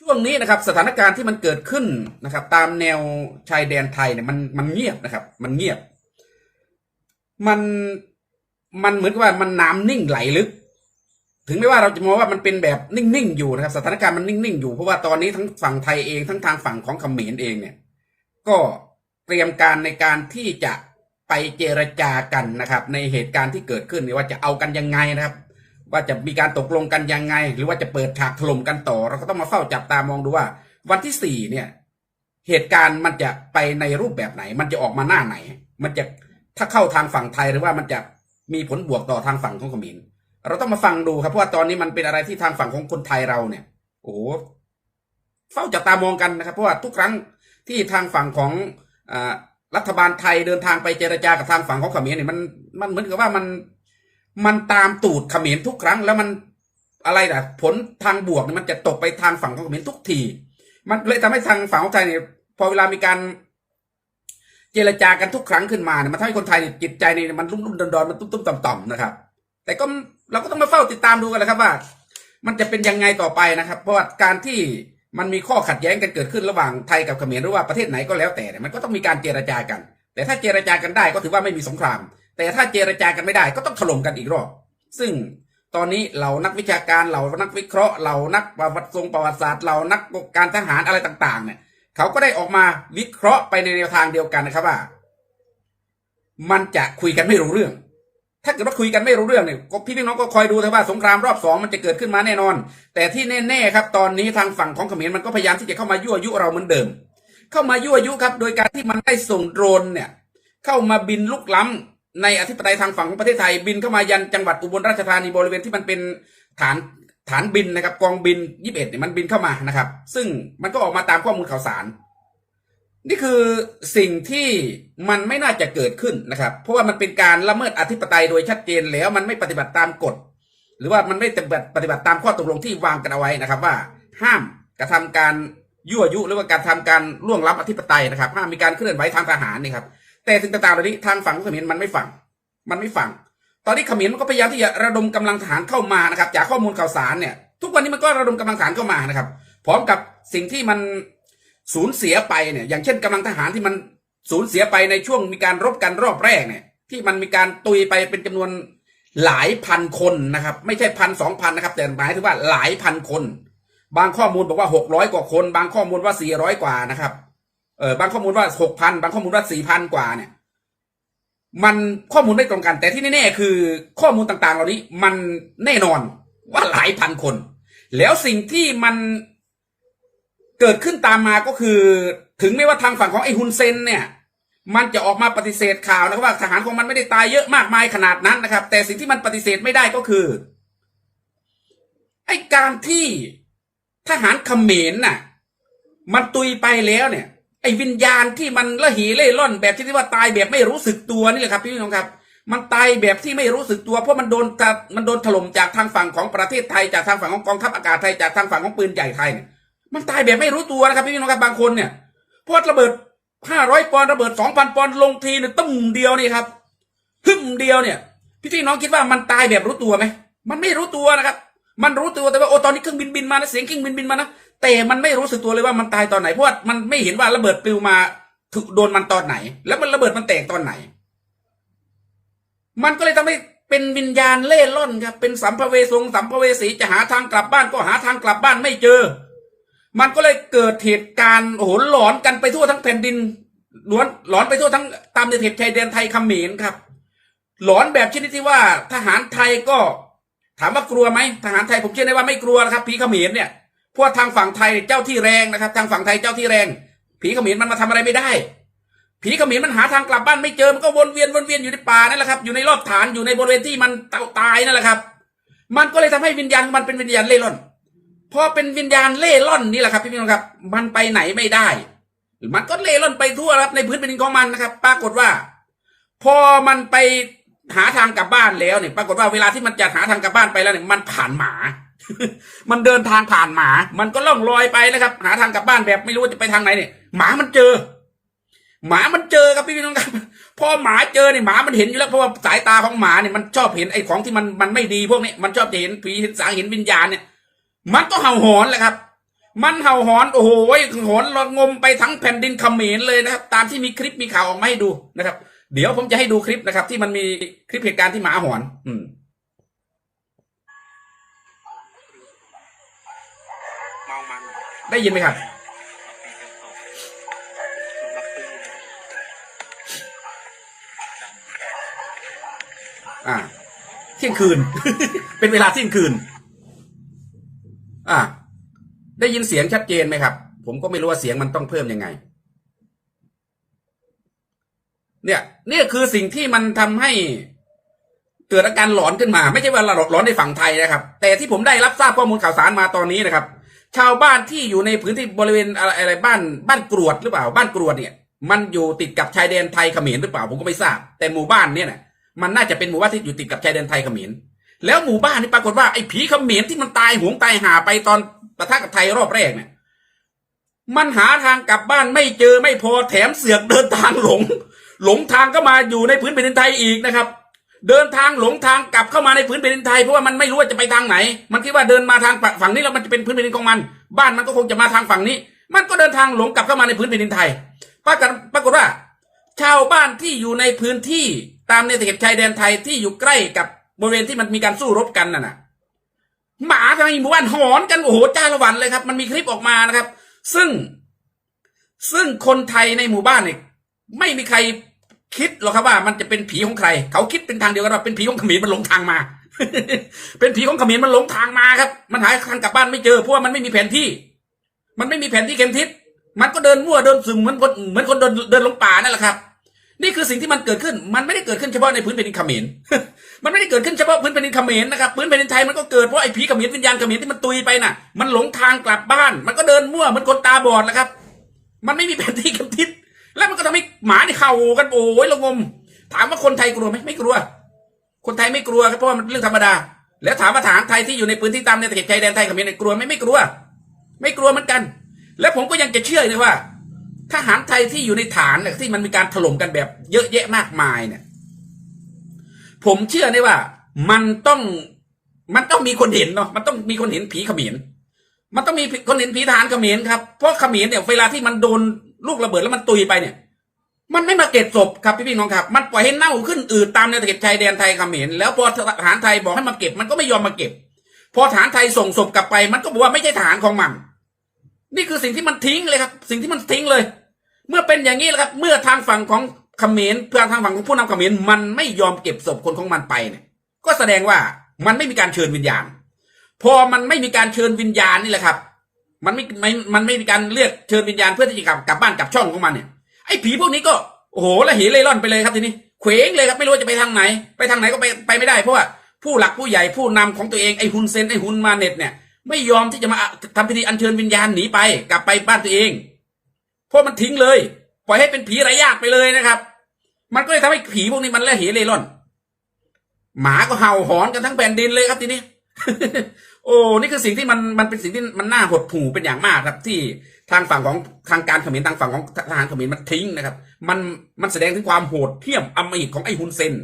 ช่วงนี้นะครับสถานการณ์ที่มันเกิดขึ้นนะครับ ตามแนวชายแดนไทยเนี่ยมันมันเงียบนะครับ มันเงียบ มันมันเหมือนกับว่ามันน้ำนิ่งไหลลึก ถึงแม้ว่าเราจะมองว่ามันเป็นแบบนิ่งๆอยู่นะครับ สถานการณ์มันนิ่งๆอยู่เพราะว่าตอนนี้ทั้งฝั่งไทยเองทั้งทางฝั่งของเขมรเองเนี่ย ก็เตรียมการในการที่จะไปเจรจากันนะครับ ในเหตุการณ์ที่เกิดขึ้นว่าจะเอากันยังไงนะครับ ว่าจะมีการตกลงกันยังไง หรือว่าจะเปิดฉากถล่มกันต่อ เราก็ต้องมาเฝ้าจับตามองดูว่า วันที่สี่เนี่ย เหตุการณ์มันจะไปในรูปแบบไหน มันจะออกมาหน้าไหน มันจะถ้าเข้าทางฝั่งไทยหรือว่ามันจะมีผลบวกต่อทางฝั่งของเขมรเราต้องมาฟังดูครับเพราะว่าตอนนี้มันเป็นอะไรที่ทางฝั่งของคนไทยเราเนี่ย โอ้เฝ้าจับตามองกันนะครับ เพราะว่าทุกครั้งที่ทางฝั่งของอรัฐบาลไทยเดินทางไปเจรจากับทางฝั่งของเขมรเนี่ยมันมันเหมือนกับว่ามัน มันตามตูดเขมรทุกครั้ง แล้วมันอะไรนะผลทางบวกเนี่ยมันจะตกไปทางฝั่งของเขมรทุกที มันเลยทำให้ทางฝั่งของไทยเนี่ยพอเวลามีการเจรจากันทุกครั้งขึ้นมาเนี่ยมันทำให้คนไทยเนี่ยจิตใจเนี่ยมันรุ่มรุ่มดอนดอนมันตุ้มตุ้มต่อมต่อมๆนะครับ แต่ก็เราก็ต้องมาเฝ้าติดตามดูกันแหละครับว่า มันจะเป็นยังไงต่อไปนะครับ เพราะว่าการที่มันมีข้อขัดแย้งกันเกิดขึ้นระหว่างไทยกับเขมรหรือว่าประเทศไหนก็แล้วแต่เนี่ยมันก็ต้องมีการเจรจากัน แต่ถ้าเจรจากันได้ก็ถือว่าไม่มีสงคราม แต่ถ้าเจรจากันไม่ได้ก็ต้องถล่มกันอีกรอบ ซึ่งตอนนี้เหล่านักวิชาการเหล่านักวิเคราะห์เหล่านักประวัติทรงประวัติศาสตร์เหล่านักการทหารอะไรต่างๆ เนี่ยเขาก็ได้ออกมาวิเคราะห์ไปในแนวทางเดียวกันนะครับว่า มันจะคุยกันไม่รู้เรื่อง ถ้าเกิดว่าคุยกันไม่รู้เรื่องเนี่ยก็พี่น้องก็คอยดูเถอะว่าสงครามรอบสองมันจะเกิดขึ้นมาแน่นอน แต่ที่แน่ๆครับ ตอนนี้ทางฝั่งของเขมรมันก็พยายามที่จะเข้ามายั่วยุเราเหมือนเดิม เข้ามายั่วยุครับ โดยการที่มันได้ส่งโดรนเนี่ย เข้ามาบินลุกล้ำ ในอธิปไตยทางฝั่งของประเทศไทยบินเข้ามายันจังหวัดอุบลราชธานีบริเวณที่มันเป็นฐานฐานบินนะครับ กองบินยี่สิบเอ็ดเนี่ยมันบินเข้ามานะครับ ซึ่งมันก็ออกมาตามข้อมูลข่าวสาร นี่คือสิ่งที่มันไม่น่าจะเกิดขึ้นนะครับ เพราะว่ามันเป็นการละเมิดอธิปไตยโดยชัดเจนแล้วมันไม่ปฏิบัติตามกฎ หรือว่ามันไม่ปฏิบัติปฏิบัติตามข้อตกลงที่วางกันเอาไว้นะครับ ว่าห้ามกระทำการยั่วยุหรือว่าการทำการล่วงล้ำอธิปไตยนะครับห้ามมีการเคลื่อนไหวทางทหารนี่ครับ แต่สิ่งต่างๆเหล่านี้ทางฝั่งของเขมรมันไม่ฟังมันไม่ฟังตอนนี้เขมรมันก็พยายามที่จะระดมกำลังทหารเข้ามานะครับ จากข้อมูลข่าวสารเนี่ย ทุกวันนี้มันก็ระดมกำลังทหารเข้ามานะครับ พร้อมกับสิ่งที่มันสูญเสียไปเนี่ย อย่างเช่นกำลังทหารที่มันสูญเสียไปในช่วงมีการรบกันรอบแรกเนี่ย ที่มันมีการตุยไปเป็นจำนวนหลายพันคนนะครับ ไม่ใช่พันสองพันนะครับ แต่หมายถึงว่าหลายพันคน บางข้อมูลบอกว่าหกร้อยกว่าคน บางข้อมูลว่าสี่ร้อยกว่านะครับ เออบางข้อมูลว่าหกพันบางข้อมูลว่าสี่พันกว่าเนี่ย มันข้อมูลไม่ตรงกัน แต่ที่แน่ๆคือข้อมูลต่างๆ เหล่านี้ มันแน่นอนว่าหลายพันคน แล้วสิ่งที่มันเกิดขึ้นตามมาก็คือ ถึงแม้ว่าทางฝั่งของไอ้ฮุนเซนเนี่ย มันจะออกมาปฏิเสธข่าวนะครับว่าทหารของมันไม่ได้ตายเยอะมากมายขนาดนั้นนะครับ แต่สิ่งที่มันปฏิเสธไม่ได้ก็คือไอ้การที่ทหารเขมรน่ะ มันตุยไปแล้วเนี่ย ไอ้วิญญาณที่มันละหีเล่ร่อนแบบที่เรียกว่าตายแบบไม่รู้สึกตัวนี่แหละครับพี่น้องครับ มันตายแบบที่ไม่รู้สึกตัว เพราะมันโดนมันโดนถล่มจากทางฝั่งของประเทศไทยจากทางฝั่งของกองทัพอากาศไทยจากทางฝั่งของปืนใหญ่ไทยเนี่ยมันตายแบบไม่รู้ตัวนะครับพี่น้องครับบางคนเนี่ยเพราะระเบิดห้าร้อยปอนระเบิดสองพันปอนลงทีเนี่ยตุ้มเดียวนี่ครับหึมเดียวเนี่ย พี่พี่น้องคิดว่ามันตายแบบรู้ตัวไหมมันไม่รู้ตัวนะครับ มันรู้ตัวแต่ว่าโอ้ตอนนี้เครื่องบินบินมานะเสียงเครื่องบินบินมานะแต่มันไม่รู้สึกตัวเลยว่ามันตายตอนไหนเพราะว่ามันไม่เห็นว่าระเบิดปลิวมาถูกโดนมันตอนไหน แล้วมันระเบิดมันแตกตอนไหน มันก็เลยทำให้เป็นวิญญาณเล่ร่อนครับเป็นสัมภเวสงสัมภเวสีจะหาทางกลับบ้านก็หาทางกลับบ้านไม่เจอ มันก็เลยเกิดเหตุการณ์โหหลอนกันไปทั่วทั้งแผ่นดินหลอนหลอนไปทั่วทั้งตามเขตชายแดนไทยเขมรครับ หลอนแบบชนิดที่ว่าทหารไทยก็ ถามว่ากลัวไหมทหารไทยผมเชื่อได้ว่าไม่กลัวนะครับผีเขมรเนี่ยพว่าทางฝั่งไทยเจ้าที่แรงนะครับ ทางฝั่งไทยเจ้าที่แรง ผีเขมรมันมาทำอะไรไม่ได้ ผีเขมรมันหาทางกลับบ้านไม่เจอมันก็วนเวียนวนเวียนอยู่ในป่านั่นแหละครับอยู่ในรอบฐานอยู่ในบริเวณที่มันตายนั่นแหละครับ มันก็เลยทำให้วิญญาณมันเป็นวิญญาณเล่ร่อนพอเป็นวิญญาณเล่ร่อนนี่แหละครับพี่น้องครับ มันไปไหนไม่ได้ มันก็เล่ร่อนไปทั่วครับในพื้นแผ่นดินของมันนะครับ ปรากฏว่า พอมันไป หาทางกลับบ้านแล้วเนี่ยปรากฏว่าเวลาที่มันจะหาทางกลับบ้านไปแล้วเนี่ยมันผ่านหมา มันเดินทางผ่านหมา มันก็ล่องลอยไปนะครับ หาทางกลับบ้านแบบไม่รู้จะไปทางไหนเนี่ย หมามันเจอ หมามันเจอครับพี่น้องครับพอหมาเจอเนี่ยหมามันเห็นอยู่แล้วเพราะว่าสายตาของหมาเนี่ยมันชอบเห็นไอ้ของที่มันมันไม่ดีพวกนี้มันชอบจะเห็นผีเห็นสางเห็นวิญญาณเนี่ยมันก็เห่าหอนแหละครับ มันเห่าหอนโอ้โหหอนระงมไปทั้งแผ่นดินเขมรเลยนะครับ ตามที่มีคลิปมีข่าวออกมาให้ดูนะครับ เดี๋ยวผมจะให้ดูคลิปนะครับ ที่มันมีคลิปเหตุการณ์ที่หมาหอน อืมเมามันได้ยินไหมครับอ่าเที่ยงคืน เป็นเวลาเที่ยงคืน อ่าได้ยินเสียงชัดเจนไหมครับ ผมก็ไม่รู้ว่าเสียงมันต้องเพิ่มยังไง เนี่ยนี่คือสิ่งที่มันทำให้เกิดอาการหลอนขึ้นมา ไม่ใช่ว่าเราหลอนในฝั่งไทยนะครับ แต่ที่ผมได้รับทราบข้อมูลข่าวสารมาตอนนี้นะครับ ชาวบ้านที่อยู่ในพื้นที่บริเวณอะไรอะไรบ้านบ้านกรวดหรือเปล่า บ้านกรวดเนี่ย มันอยู่ติดกับชายแดนไทยเขมรหรือเปล่าผมก็ไม่ทราบ แต่หมู่บ้านเนี่ยนะมันน่าจะเป็นหมู่บ้านที่อยู่ติดกับชายแดนไทยเขมรแล้วหมู่บ้านนี่ปรากฏว่าไอ้ผีเขมรที่มันตายหวงตายหาไปตอนปะทะกับไทยรอบแรกเนี่ยมันหาทางกลับบ้านไม่เจอไม่พอแถมเสือกเดินทางหลง หลงทางก็มาอยู่ในพื้นแผ่นดินไทยอีกนะครับ เดินทางหลงทางกลับเข้ามาในพื้นแผ่นดินไทยเพราะว่ามันไม่รู้ว่าจะไปทางไหน มันคิดว่าเดินมาทางฝั่งนี้แล้วมันจะเป็นพื้นแผ่นดินของมัน บ้านมันก็คงจะมาทางฝั่งนี้ มันก็เดินทางหลงกลับเข้ามาในพื้นแผ่นดินไทยปรากฏปรากฏว่า ชาวบ้านที่อยู่ในพื้นที่ตามในเขตชายแดนไทยที่อยู่ใกล้กับบริเวณที่มันมีการสู้รบกันน่ะนะหมาทางหมู่บ้านหอนกันโอ้โหจ้าละวันเลยครับ มันมีคลิปออกมานะครับ ซึ่งซึ่งคนไทยในหมู่บ้านเนี่ยไม่มีใคร คิดหรอกครับว่ามันจะเป็นผีของใคร เขาคิดเป็นทางเดียวกันว่าเป็นผีของขมรมันหลงทางมา เป็นผีของขมรมันหลงทางมาครับ มันหาทางกลับบ้านไม่เจอเพราะว่ามันไม่มีแผนที่ มันไม่มีแผนที่เข็มทิศมันก็เดินมั่วเดินซึมเหมือนคนเหมือนคนเดินเดินลงป่านั่นแหละครับ นี่คือสิ่งที่มันเกิดขึ้น มันไม่ได้เกิดขึ้นเฉพาะในพื้นแผ่นดินเขมรมันไม่ได้เกิดขึ้นเฉพาะพื้นแผ่นดินเขมรนะครับพื้นแผ่นดินไทยมันก็เกิดเพราะไอ้ผีเขมรวิญญาณเขมรที่มันตุยไปน่ะ มันหลงทางกลับบ้าน มันก็เดินมั่วเหมือนคนตาบอดแหละครับ มันไม่มีแผนที่เข็มทิศ แล้วมันก็ทำให้หมาที่เห่ากันโอ้ยระงม ถามว่าคนไทยกลัวไหมไม่กลัว คนไทยไม่กลัวครับเพราะว่ามันเรื่องธรรมดา แล้วถามว่าทหารไทยที่อยู่ในพื้นที่ตามในเขตชายแดนไทยเขมรเนี่กลัวไหมไม่กลัว ไม่กลัวเหมือนกัน แล้วผมก็ยังจะเชื่อเลยว่าทหารไทยที่อยู่ในฐานเนี่ยที่มันมีการถล่มกันแบบเยอะแยะมากมายเนี่ย ผมเชื่อได้ว่า มันต้องมันต้องมีคนเห็นเนาะมันต้องมีคนเห็นผีเขมรมันต้องมีคนเห็นผีทหารเขมรครับเพราะเขมรเนี่ยเวลาที่มันโดน ลูกระเบิดแล้วมันตุยไปเนี่ย มันไม่มาเก็บศพครับพี่พี่น้องครับ มันปล่อยให้เน่าขึ้นอืดตามในเขตชายแดนไทยเขมรแล้วพอทหารไทยบอกให้มาเก็บ มันก็ไม่ยอมมาเก็บ พอทหารไทยส่งศพกลับไป มันก็บอกว่าไม่ใช่ทหารของมัน นี่คือสิ่งที่มันทิ้งเลยครับ สิ่งที่มันทิ้งเลย เมื่อเป็นอย่างนี้แหละครับ เมื่อทางฝั่งของเขมรเพื่อทางฝั่งของผู้นำเขมรมันไม่ยอมเก็บศพคนของมันไปเนี่ย ก็แสดงว่ามันไม่มีการเชิญวิญญาณ พอมันไม่มีการเชิญวิญญาณนี่แหละครับ มันไม่ไม่มันไม่มีการเรียกเชิญวิญญาณเพื่อที่จะกลับกลับบ้านกลับช่องของมันเนี่ยไอ้ผีพวกนี้ก็โอ้โหละเหเล่ร่อนไปเลยครับทีนี้เขวงเลยครับไม่รู้จะไปทางไหน ไปทางไหนก็ไปไปไม่ได้เพราะว่าผู้หลักผู้ใหญ่ผู้นำของตัวเองไอ้ฮุนเซนไอ้ฮุนมาเน็ตเนี่ยไม่ยอมที่จะมาทำพิธีอัญเชิญวิญญาณหนีไปกลับไปบ้านตัวเอง เพราะมันทิ้งเลย ปล่อยให้เป็นผีไร้ญาติไปเลยนะครับ มันก็เลยทำให้ผีพวกนี้มันละเหเล่ร่อน หมาก็เห่าหอนกันทั้งแผ่นดินเลยครับทีนี้ อ้นี่คือสิ่งที่มันมันเป็นสิ่งที่มันน่าหดหู่เป็นอย่างมากครับ ที่ทางฝั่งของทางการเขมรทางฝั่งของทหารเขมรมันทิ้งนะครับ มันมันแสดงถึงความโหดเหี้ยมอำมหิตของไอ้ฮุนเซน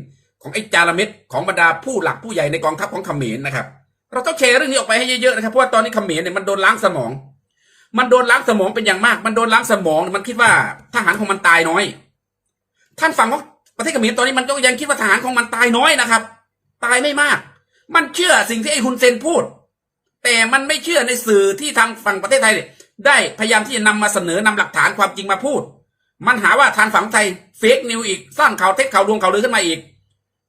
ของไอ้จาระเม็ดของบรรดาผู้หลักผู้ใหญ่ในกองทัพของเขมรนะครับ เราต้องแชร์เรื่องนี้ออกไปให้เยอะๆนะครับเพราะว่าตอนนี้เขมรเนี่ยมันโดนล้างสมอง มันโดนล้างสมองเป็นอย่างมาก มันโดนล้างสมองมันคิดว่าทหารของมันตายน้อย ท่านฝั่งของประเทศเขมรตอนนี้มันก็ยังคิดว่าทหารของมันตายน้อยนะครับ ตายไม่มาก มันเชื่อสิ่งที่ไอ้ฮุนเซนพูด แต่มันไม่เชื่อในสื่อที่ทางฝั่งประเทศไทย ได้พยายามที่จะนำมาเสนอนำหลักฐานความจริงมาพูด มันหาว่าทางฝั่งไทยเฟกนิวอีกสร้างข่าวเท็จข่าวลวงข่าวลือขึ้นมาอีก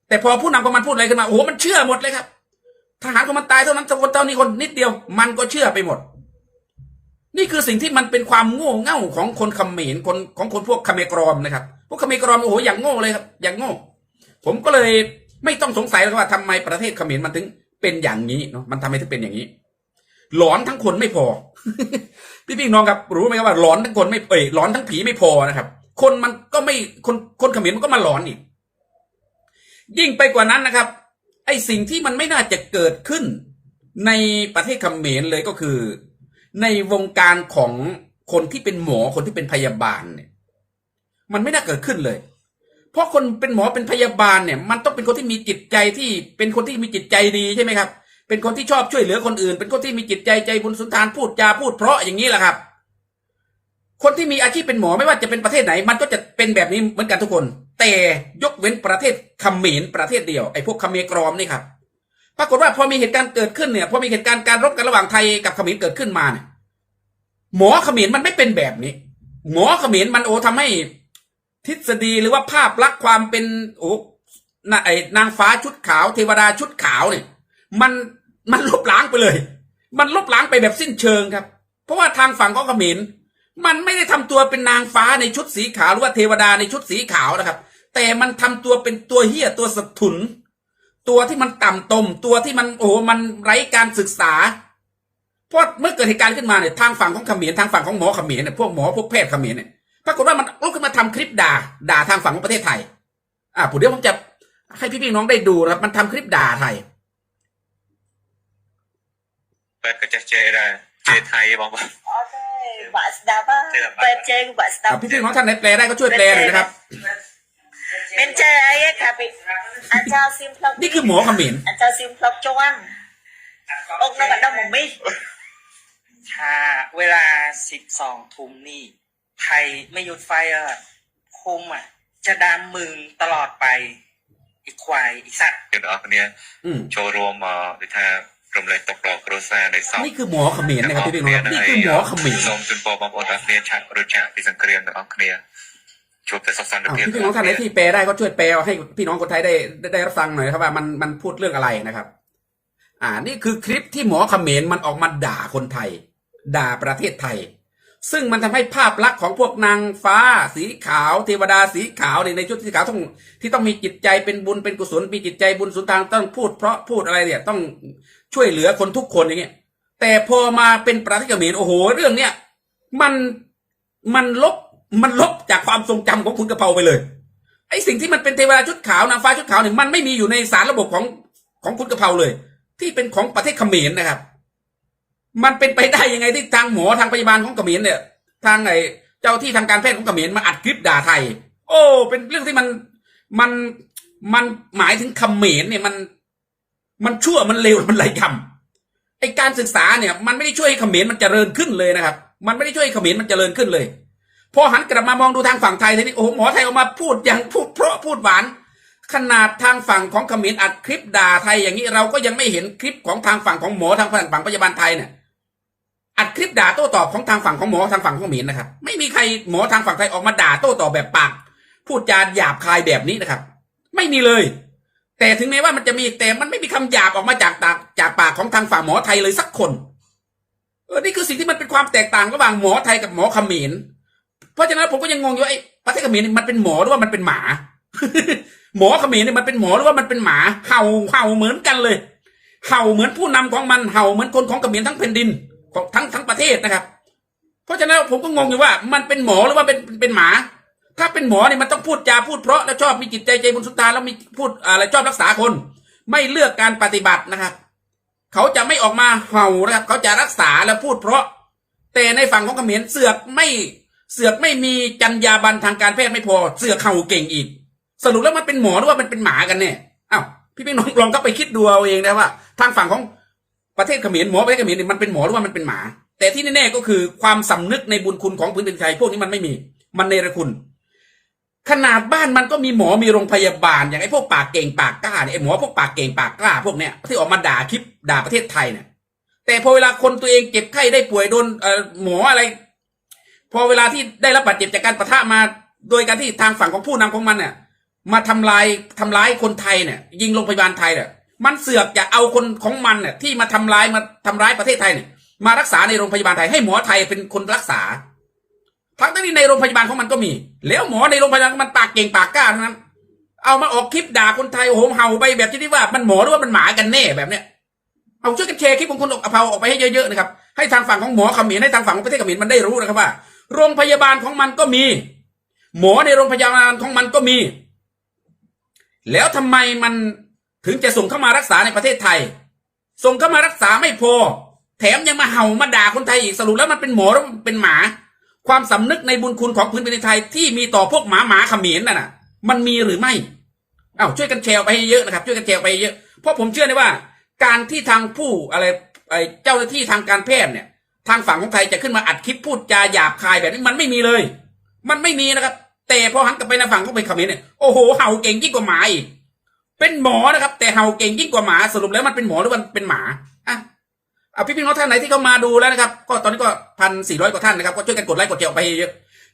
แต่พอผู้นำของมันพูดอะไรขึ้นมาโอ้โหมันเชื่อหมดเลยครับทหารของมันตายเท่านั้นคนเท่านี้คนนิดเดียว มันก็เชื่อไปหมด นี่คือสิ่งที่มันเป็นความโง่เง่าของคนขมรคนของคนพวกเขมกรอมนะครับพวกเขมกรอมโอ้โหอย่างโง่เลยครับอย่างโง่ ผมก็เลยไม่ต้องสงสัยแล้วว่าทำไมประเทศขมรมันถึง เป็นอย่างนี้เนาะมันทำไมถึงเป็นอย่างนี้ หลอนทั้งคนไม่พอ พี่พี่น้องครับ รู้ไหมครับว่าหลอนทั้งคนไม่เอ้ยหลอนทั้งผีไม่พอนะครับ คนมันก็ไม่คนคนเขมรมันก็มาหลอนอีกยิ่งไปกว่านั้นนะครับ ไอสิ่งที่มันไม่น่าจะเกิดขึ้น ในประเทศเขมรเลยก็คือ ในวงการของคนที่เป็นหมอคนที่เป็นพยาบาลเนี่ย มันไม่น่าเกิดขึ้นเลย เพราะคนเป็นหมอเป็นพยาบาลเนี่ย มันต้องเป็นคนที่มีจิตใจที่เป็นคนที่มีจิตใจดีใช่ไหมครับ เป็นคนที่ชอบช่วยเหลือคนอื่น เป็นคนที่มีจิตใจใจบุญสุนทานพูดจาพูดเพราะอย่างนี้แหละครับ คนที่มีอาชีพเป็นหมอไม่ว่าจะเป็นประเทศไหน มันก็จะเป็นแบบนี้เหมือนกันทุกคน แต่ยกเว้นประเทศเขมรประเทศเดียวไอ้พวกเขมรกรอมนี่ครับปรากฏว่าพอมีเหตุการณ์เกิดขึ้นเนี่ยพอมีเหตุการณ์การรบกันระหว่างไทยกับเขมรเกิดขึ้นมาเนี่ยหมอเขมรมันไม่เป็นแบบนี้ หมอเขมรมันโอทำให้ ทฤษฎีหรือว่าภาพลักษณ์ความเป็นโอ้นไอ้นางฟ้าชุดขาว เทวดาชุดขาวเนี่ยมันมันลบล้างไปเลย มันลบล้างไปแบบสิ้นเชิงครับ เพราะว่าทางฝั่งของเขมรมันไม่ได้ทำตัวเป็นนางฟ้าในชุดสีขาวหรือว่าเทวดาในชุดสีขาวนะครับ แต่มันทำตัวเป็นตัวเหี้ยตัวสะทุน ตัวที่มันต่ำตม ตัวที่มันโอ้มันไร้การศึกษาเพราะเมื่อเกิดเหตุการณ์ขึ้นมาเนี่ยทางฝั่งของเขมรทางฝั่งของหมอเขมรเนี่ยพวกหมอพวกแพทย์เขมรเนี่ย ปรากฏว่ามันลุกขึ้นมาทำคลิปด่า ด่าทางฝั่งของประเทศไทย อ่าผมเดี๋ยวผมจะให้พี่พี่น้องได้ดูนะครับ มันทำคลิปด่าไทยเปิดกระจเจได้เจไทยบอกว่าบาสดาบ้าเปิดเจอบาสดาพี่พี่น้องท่านไหนแปลได้ก็ช่วยแปลหน่อยนะครับเป็นเจไอ้ค่ะพี่อาจารย์ซิมพล็อกนี่คือหมอขมิ้นอาจารย์ซิมพล็อกจวนอกนักดำมมุมมี่เวลาสิบสองทุ่มนี่ ไทยไม่หยุดไฟอ่ะคุมอ่ะ จะดามมึงตลอดไป อีกควาย อีกสัตว์ យើងទាំងអស់គ្នា อืม ចូលរួមមកដូចថារំលែកទុក្ខដល់គ្រួសារនៃសព นี่คือหมอเขมรนะครับพี่ๆน้องครับนี่คือหมอเขมร សូមជូនពរបងប្អូនទាំងអស់គ្នាឆាប់រួចចាកពីសង្គ្រាមទាំងអស់គ្នាជួបតែសុខសន្តិ อ้าว ភាព พี่ๆน้องท่านไหนที่แปลได้ก็ช่วยแปลให้พี่น้องคนไทยได้ได้ได้รับฟังหน่อยนะครับว่ามันมันพูดเรื่องอะไรนะครับ อ่า นี่คือคลิปที่หมอเขมรมันออกมาด่าคนไทย ด่าประเทศไทย ซึ่งมันทำให้ภาพลักษณ์ของพวกนางฟ้าสีขาว เทวดาสีขาวในในชุดสีขาวต้องที่ต้องมีจิตใจเป็นบุญเป็นกุศลมีจิตใจบุญสุนทานต้องพูดเพราะพูดอะไรเนี่ยต้องช่วยเหลือคนทุกคนอย่างเงี้ยแต่พอมาเป็นประเทศเขมรโอ้โห เรื่องเนี้ยมันมันลบมันลบจากความทรงจำของคุณกระเพราไปเลยไอ้สิ่งที่มันเป็นเทวดาชุดขาวนางฟ้าชุดขาวเนี่ยมันไม่มีอยู่ในสารระบบของของคุณกระเพราเลย ที่เป็นของประเทศเขมรนะครับ มันเป็นไปได้ยังไงที่ทางหมอทางพยาบาลของเขมรเนี่ยทางไอ้เจ้าที่ทางการแพทย์ของเขมรมาอัดคลิปด่าไทย โอ้ เป็นเรื่องที่มันมันมันหมายถึงเขมรเนี่ยมัน มันชั่วมันเลวมันไรคำไอการศึกษาเนี่ย มันไม่ได้ช่วยให้เขมรมันเจริญขึ้นเลยนะครับ มันไม่ได้ช่วยให้เขมรมันเจริญขึ้นเลย พอหันกลับมามองดูทางฝั่งไทยทีนี้โอ้หมอไทยออกมาพูดอย่างพูดเพราะพูดหวานขนาดทางฝั่งของเขมรอัดคลิปด่าไทยอย่างนี้เราก็ยังไม่เห็นคลิปของทางฝั่งของหมอทางฝั่งฝั่งพยาบาลไทยเนี่ย อัดคลิปด่าโต้ตอบของทางฝั่งของหมอทางฝั่งของเขมรนะครับ ไม่มีใครหมอทางฝั่งไทยออกมาด่าโต้ตอบแบบปาก พูดจาหยาบคายแบบนี้นะครับ ไม่มีเลย แต่ถึงแม้ว่ามันจะมีแต่มันไม่มีคำหยาบออกมาจากปากจากปากของทางฝั่งหมอไทยเลยสักคนเออนี่คือสิ่งที่มันเป็นความแตกต่างระหว่างหมอไทยกับหมอเขมรเพราะฉะนั้นผมก็ยังงงอยู่ไอ้ประเทศเขมรนี่มันเป็นหมอหรือว่ามันเป็นหมา หมอเขมรนี่มันเป็นหมอหรือว่ามันเป็นหมาเห่าเห่าเหมือนกันเลย เห่าเหมือนผู้นำของมันเห่าเหมือนคนของเขมรทั้งแผ่นดิน ของทั้งทั้งประเทศนะครับ เพราะฉะนั้นผมก็งงอยู่ว่า มันเป็นหมอหรือว่าเป็นเป็นหมา ถ้าเป็นหมอเนี่ยมันต้องพูดจาพูดเพราะแล้วชอบมีจิตใจใจบุญสุนทานแล้วมีพูดอะไรชอบรักษาคน ไม่เลือกการปฏิบัตินะครับ เขาจะไม่ออกมาเห่านะครับ เขาจะรักษาแล้วพูดเพราะ แต่ในฝั่งของเขมรเสือกไม่เสือกไม่มีจรรยาบรรณทางการแพทย์ไม่พอ เสือกเห่าเก่งอีก สรุปแล้วมันเป็นหมอหรือว่ามันเป็นหมากันแน่อ้าวพี่พี่น้องลองก็ไปคิดดูเอาเองนะว่า ทางฝั่งของ ประเทศเขมรหมอประเทศเขมรเนี่ยมันเป็นหมอหรือว่ามันเป็นหมา แต่ที่แน่ๆก็คือความสำนึกในบุญคุณของพื้นดินไทยพวกนี้มันไม่มีมันเนรคุณ ขนาดบ้านมันก็มีหมอมีโรงพยาบาล อย่างไอ้พวกปากเก่งปากกล้าเนี่ยไอ้หมอพวกปากเก่งปากกล้าพวกเนี้ยที่ออกมาด่าคลิปด่าประเทศไทยเนี่ยแต่พอเวลาคนตัวเองเจ็บไข้ได้ป่วยโดนเอ่อหมออะไร พอเวลาที่ได้รับบาดเจ็บจากการปะทะมาโดยการที่ทางฝั่งของผู้นำของมันเนี่ยมาทำลายทำร้ายคนไทยเนี่ยยิงโรงพยาบาลไทยเนี่ย มันเสือกจะเอาคนของมันเนี่ยที่มาทำร้ายมาทำร้ายประเทศไทยเนี่ยมารักษาในโรงพยาบาลไทยให้หมอไทยเป็นคนรักษา ทั้งที่ในโรงพยาบาลของมันก็มี แล้วหมอในโรงพยาบาลมันปากเก่งปากกล้าทั้งนั้น เอามาออกคลิปด่าคนไทยโอ้โหเห่าไปแบบที่ว่ามันหมอหรือว่ามันหมากันแน่แบบเนี้ยเอาช่วยกันแชร์คลิปของคุณออกเอาออกไปให้เยอะๆนะครับให้ทางฝั่งของหมอเขมรให้ทางฝั่งของประเทศเขมรมันได้รู้นะครับว่า โรงพยาบาลของมันก็มี หมอในโรงพยาบาลของมันก็มี แล้วทำไมมัน ถึงจะส่งเข้ามารักษาในประเทศไทย ส่งเข้ามารักษาไม่พอ แถมยังมาเห่ามาด่าคนไทยอีกสรุปแล้วมันเป็นหมอหรือมันเป็นหมา ความสำนึกในบุญคุณของพื้นแผ่นไทยที่มีต่อพวกหมาหมาเขมรนั่นน่ะ มันมีหรือไม่อ้าวช่วยกันแชร์ไปเยอะนะครับ ช่วยกันแชร์ไปเยอะเพราะผมเชื่อได้ว่า การที่ทางผู้อะไรไอ้เจ้าหน้าที่ทางการแพทย์เนี่ย ทางฝั่งของไทยจะขึ้นมาอัดคลิปพูดจาหยาบคายแบบนี้มันไม่มีเลย มันไม่มีนะครับ แต่พอหันกลับไปในฝั่งของเป็นเขมรเนี่ยโอ้โหเห่าเก่งยิ่งกว่าหมาอีก เป็นหมอนะครับ แต่เห่าเก่งยิ่งกว่าหมาสรุปแล้วมันเป็นหมอหรือมันเป็นหมาอะพี่พี่น้องท่านไหนที่เข้ามาดูแล้วนะครับ ก็ตอนนี้ก็พันสี่ร้อยกว่าท่านนะครับก็ช่วยกันกดไลค์กดแชร์ออกไปเยอะ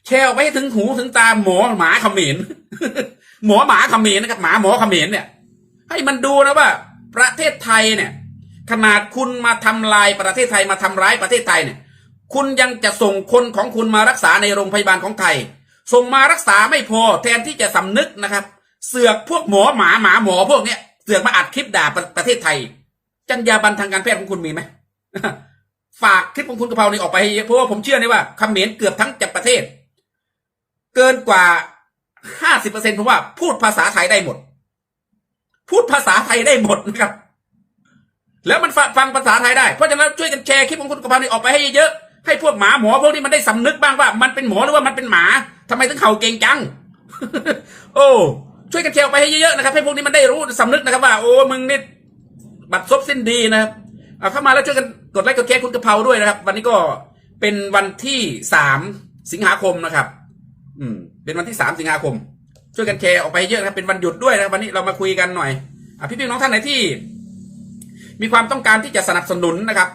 แชร์ไปให้ถึงหูถึงตาหมอหมาเขมรหมอหมาเขมรนะครับ หมาหมอเขมรเนี่ย ให้มันดูนะว่า ประเทศไทยเนี่ย ขนาดคุณมาทำลายประเทศไทยมาทำร้ายประเทศไทยเนี่ย คุณยังจะส่งคนของคุณมารักษาในโรงพยาบาลของไทย ส่งมารักษาไม่พอแทนที่จะสำนึกนะครับ เสือกพวกหมอหมาหมาหมอพวกเนี้ยเสือกมาอัดคลิปด่าประประเทศไทยจรรยาบรรทางการแพทย์ของคุณมีไหมฝากคลิปของคุณกะเพรานี่ออกไปให้เยอะเพราะว่าผมเชื่อเลยว่าเขมรเกือบทั้งจัประเทศ เกินกว่าห้าสิบเปอร์เซ็นต์เพราะว่าพูดภาษาไทยได้หมด พูดภาษาไทยได้หมดนะครับ แล้วมันฟังฟังภาษาไทยได้เพราะฉะนั้นช่วยกันแชร์คลิปของคุณกะเพรานี่ออกไปให้เยอะให้พวกหมาหมอพวกนี้มันได้สำนึกบ้างว่า มันเป็นหมอหรือว่ามันเป็นหมาทำไมถึงเห่าเก่งจัง โอ้ ช่วยกันแชร์ออกไปให้เยอะๆนะครับ ให้พวกนี้มันได้รู้สำนึกนะครับว่าโอ้มึงนี่บัดซบสิ้นดีนะครับเอาเข้ามาแล้วช่วยกันกดไลค์กดแชร์คุณกะเพราด้วยนะครับ วันนี้ก็เป็นวันที่สามสิงหาคมนะครับ อืม เป็นวันที่สามสิงหาคม ช่วยกันแชร์ออกไปเยอะนะครับ เป็นวันหยุดด้วยนะครับวันนี้เรามาคุยกันหน่อยอ่พี่ๆน้องท่านไหนที่ มีความต้องการที่จะสนับสนุนนะครับ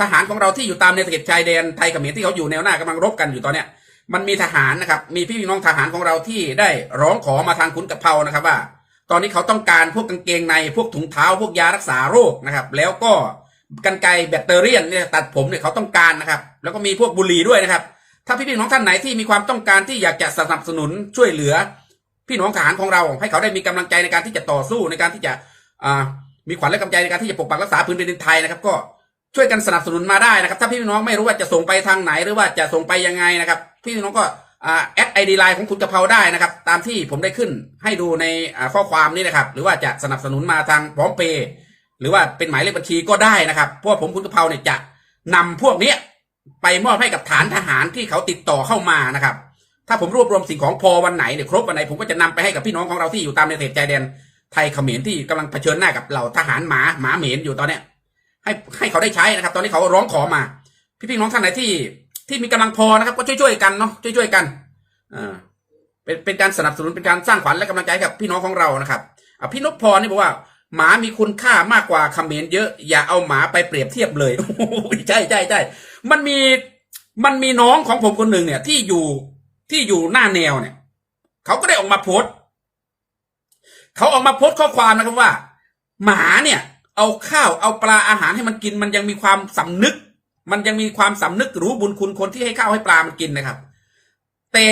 ทหารของเราที่อยู่ตามแนวตะเข็บชายแดนไทยกับเขมรที่เขาอยู่แนวหน้ากำลังรบกันอยู่ตอนเนี้ย มันมีทหารนะครับ มีพี่น้องทหารของเราที่ได้ร้องขอมาทางขุนกะเพรานะครับว่า ตอนนี้เขาต้องการพวกกางเกงในพวกถุงเท้าพวกยารักษาโรคนะครับ แล้วก็กันไกรแบตเตอรี่ยนเนี่ยตัดผมเนี่ยเขาต้องการนะครับ แล้วก็มีพวกบุหรี่ด้วยนะครับ ถ้าพี่น้องท่านไหนที่มีความต้องการที่อยากจะสนับสนุนช่วยเหลือ พี่น้องทหารของเราให้เขาได้มีกำลังใจในการที่จะต่อสู้ในการที่จะมีขวัญและกำลังใจในการที่จะปกปักรักษาพื้นแผ่นดินไทยนะครับ ก็ ช่วยกันสนับสนุนมาได้นะครับ ถ้าพี่น้องไม่รู้ว่าจะส่งไปทางไหนหรือว่าจะส่งไปยังไงนะครับ พี่น้องก็แอดไอดีไลน์ของคุณกะเพราได้นะครับ ตามที่ผมได้ขึ้นให้ดูในข้อความนี้นะครับ หรือว่าจะสนับสนุนมาทางพร้อมเพย์หรือว่าเป็นหมายเลขบัญชีก็ได้นะครับเพราะว่าผมคุณกะเพราเนี่ยจะนำพวกเนี้ยไปมอบให้กับฐานทหารที่เขาติดต่อเข้ามานะครับ ถ้าผมรวบรวมสิ่งของพอวันไหนเนี่ยครบวันไหนผมก็จะนำไปให้กับพี่น้องของเราที่อยู่ตามในเขตชายแดนไทยเขมรที่กำลังเผชิญหน้ากับเหล่าทหารหมาหมาเหม็นอยู่ตอนเนี้ย ให้ให้เขาได้ใช้นะครับ ตอนนี้เขาร้องขอมา พี่พี่น้องท่านไหนที่ที่มีกำลังพอนะครับ ก็ช่วยช่วยๆกันเนาะช่วยช่วยๆกันอ่าเป็นเป็นการสนับสนุนเป็นการสร้างขวัญและกำลังใจกับพี่น้องของเรานะครับอะพี่นพพรนี่บอกว่าหมามีคุณค่ามากกว่าเขมรเยอะ อย่าเอาหมาไปเปรียบเทียบเลยโอ้โหใช่ใช่ใช่มันมีมันมีน้องของผมคนหนึ่งเนี่ย ที่อยู่ที่อยู่หน้าแนวเนี่ยเขาก็ได้ออกมาโพสต์เขาออกมาโพสต์ข้อความนะครับว่า หมาเนี่ย เอาข้าวเอาปลาอาหารให้มันกิน มันยังมีความสำนึก มันยังมีความสำนึกรู้บุญคุณคนที่ให้ข้าวให้ปลามันกินนะครับ แต่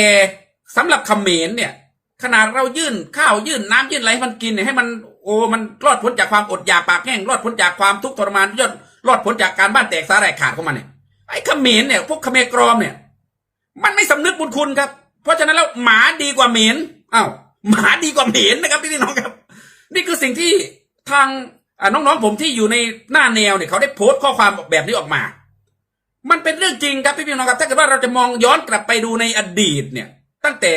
สำหรับเขมรเนี่ย ขนาดเรายื่นข้าวยื่นน้ำยื่นอะไรให้มันกินเนี่ยให้มันโอ้มันรอดพ้นจากความอดอยากปากแห้งรอดพ้นจากความทุกข์ทรมานยอดรอดพ้นจากการบ้านแตกสาแหรกขาดของมันเนี่ยไอ้เขมรเนี่ยพวกเขมรกรอมเนี่ย มันไม่สำนึกบุญคุณครับ เพราะฉะนั้นแล้วหมาดีกว่าเหม็นอ้าวหมาดีกว่าเหม็นนะครับพี่น้องครับ นี่คือสิ่งที่ทาง น้องๆผมที่อยู่ในหน้าแนวเนี่ยเขาได้โพสต์ข้อความแบบนี้ออกมา มันเป็นเรื่องจริงครับพี่พี่น้องครับ ถ้าเกิดว่าเราจะมองย้อนกลับไปดูในอดีตเนี่ย ตั้งแต่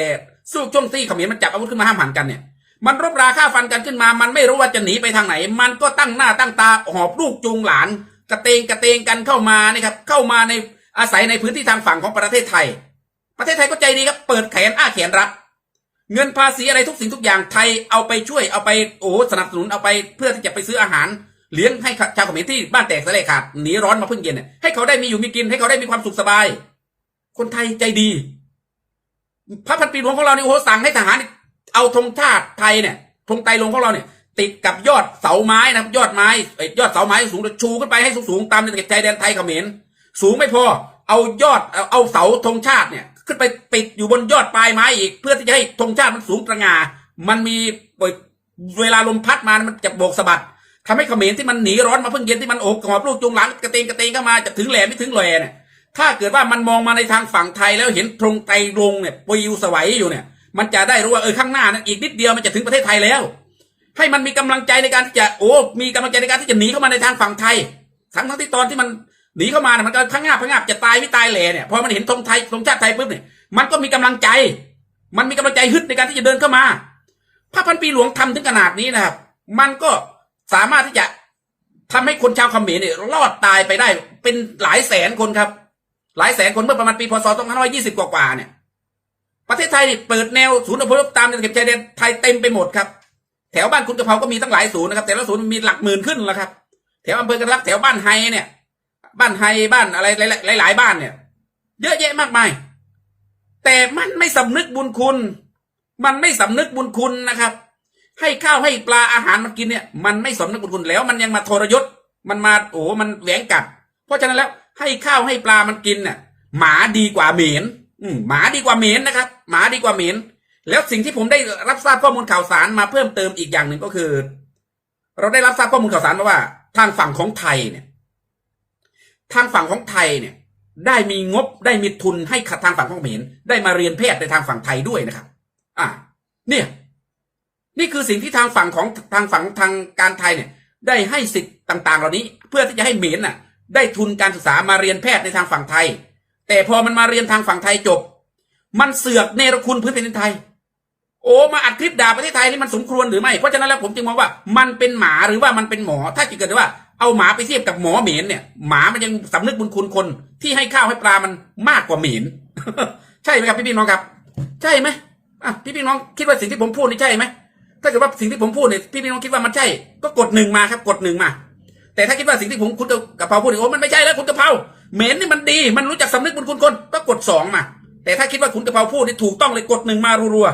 สู้ช่วงที่เขมรมันจับอาวุธขึ้นมาห้ามหันกันเนี่ย มันรบราฆ่าฟันกันขึ้นมา มันไม่รู้ว่าจะหนีไปทางไหน มันก็ตั้งหน้าตั้งตาหอบลูกจูงหลาน กระเตงกระเตงกันเข้ามานะครับ เข้ามาในอาศัยในพื้นที่ทางฝั่งของประเทศไทย ประเทศไทยก็ใจดีครับ เปิดแขนอ้าแขนรับ เงินภาษีอะไรทุกสิ่งทุกอย่างไทยเอาไปช่วยเอาไปโอ้สนับสนุนเอาไปเพื่อที่จะไปซื้ออาหาร เลี้ยงให้ชาวเขมรที่บ้านแตกสลายขาดหนีร้อนมาพึ่งเย็นเนี่ยให้เขาได้มีอยู่มีกินให้เขาได้มีความสุขสบาย คนไทยใจดี พระพันปีหลวงของเรานี่โอ้สั่งให้ทหาร เอาธงชาติไทยเนี่ยธงไตลงของเราเนี่ย ติดกับยอดเสาไม้นะยอดไม้ยอดเสาไม้สูงชูขึ้นไปให้สูงๆตามในชายแดนไทยเขมรสูงไม่พอ เอายอดเอาเสาธงชาติเนี่ย ขึ้นไปติดอยู่บนยอดปลายไม้อีก เพื่อที่จะให้ธงชาติมันสูงประงามันมีเวลาลมพัดมามันจะโบกสะบัดทำให้เขมรที่มันหนีร้อนมาเพิ่งเย็นที่มันโอบหอบลูกจงหลังกระเตงกระเตงเข้ามาจะถึงแหลมไม่ถึงแหลเนี่ยถ้าเกิดว่ามันมองมาในทางฝั่งไทยแล้วเห็นธงไตรลงเนี่ยปลิวสวัยอยู่เนี่ย มันจะได้รู้ว่าเออข้างหน้านั้นอีกนิดเดียวมันจะถึงประเทศไทยแล้ว ให้มันมีกำลังใจในการที่จะโอ้มีกำลังใจในการที่จะหนีเข้ามาในทางฝั่งไทยทั้งทั้งที่ตอนที่มัน หนีเข้ามาเนี่ยมันก็พังงาบพังงาบจะตายไม่ตายแหล่เนี่ยพอมันเห็นธงไทยธงชาติไทยปุ๊บเนี่ยมันก็มีกำลังใจ มันมีกำลังใจฮึดในการที่จะเดินเข้ามาพระพันปีหลวงทำถึงขนาดนี้นะครับ มันก็สามารถที่จะทำให้คนชาวเขมรเนี่ยรอดตายไปได้ เป็นหลายแสนคนครับ หลายแสนคนเมื่อประมาณปีพศ2520 กว่าๆเนี่ย ประเทศไทยนี่เปิดแนวศูนย์อพยพตามแนวเขตชายแดนไทยเต็มไปหมดครับ แถวบ้านคุณกะเพราก็มีตั้งหลายศูนย์นะครับ แต่ละศูนย์มีหลักหมื่นขึ้นแล้วครับ แถวอำเภอกันรักแถวบ้านไฮเนี่ย บ้านไฮบ้านอะไรหลายๆหลายบ้านเนี่ย เยอะแยะมากมาย แต่มันไม่สำนึกบุญคุณ มันไม่สำนึกบุญคุณนะครับ ให้ข้าวให้ปลาอาหารมันกินเนี่ยมันไม่สำนึกบุญคุณแล้วมันยังมาทรยศมันมาโอ้มันแหวงกัด เพราะฉะนั้นแล้วให้ข้าวให้ปลามันกินเนี่ยหมาดีกว่าเหม็นอืหมาดีกว่าเหม็นนะครับ หมาดีกว่าเหม็นแล้วสิ่งที่ผมได้รับทราบข้อมูลข่าวสารมาเพิ่มเติมอีกอย่างหนึ่งก็คือ เราได้รับทราบข้อมูลข่าวสารมาว่า ทางฝั่งของไทยเนี่ย ทางฝั่งของไทยเนี่ย ได้มีงบได้มีทุนให้ทางฝั่งของเขมรได้มาเรียนแพทย์ในทางฝั่งไทยด้วยนะครับ อ่า เนี่ย นี่คือสิ่งที่ทางฝั่งของทางฝั่งทางการไทยเนี่ย ได้ให้สิทธิ์ต่าง ๆ เหล่านี้ เพื่อที่จะให้เหมนน่ะ ได้ทุนการศึกษามาเรียนแพทย์ในทางฝั่งไทย แต่พอมันมาเรียนทางฝั่งไทยจบ มันเสือกเนรคุณพื้นแผ่นดินไทยโอ้มาอัดคลิปด่าประเทศไทยนี่มันสมควรหรือไม่ เพราะฉะนั้นแล้วผมจึงมองว่ามันเป็นหมาหรือว่ามันเป็นหมอ ถ้าจะเกิดว่า เอาหมาไปเทียบกับหมอเหม็นเนี่ย หมามันยังสำนึกบุญคุณคนที่ให้ข้าวให้ปลามันมากกว่าเหม็นใช่ไหมครับพี่พี่น้องครับ ใช่ไหมอะพี่พี่น้องคิดว่าสิ่งที่ผมพูดนี่ใช่ไหมถ้าเกิดว่าสิ่งที่ผมพูดเนี่ยพี่พี่น้องคิดว่ามันใช่ ก็กดหนึ่งมาครับ กดหนึ่งมา แต่ถ้าคิดว่าสิ่งที่ผมคุณกะเพราพูดเนี่ยโอ้มันไม่ใช่แล้วคุณกะเพราเหม็นนี่มันดี มันรู้จักสำนึกบุญคุณคนก็กดสองมา แต่ถ้าคิดว่าคุณกะเพราพูดนี่ถูกต้องเลยกดหนึ่งมารัว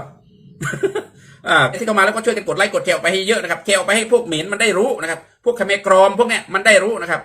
ๆอ่าที่เข้ามาแล้วก็ช่วยกันกดไลค์กดแชร์ไปให้เยอะนะครับแชร์ไปให้พวกเหม็นมันได้รู้นะครับ วกคาเมกรอมพวกเนี้ยมันได้รู้นะครับ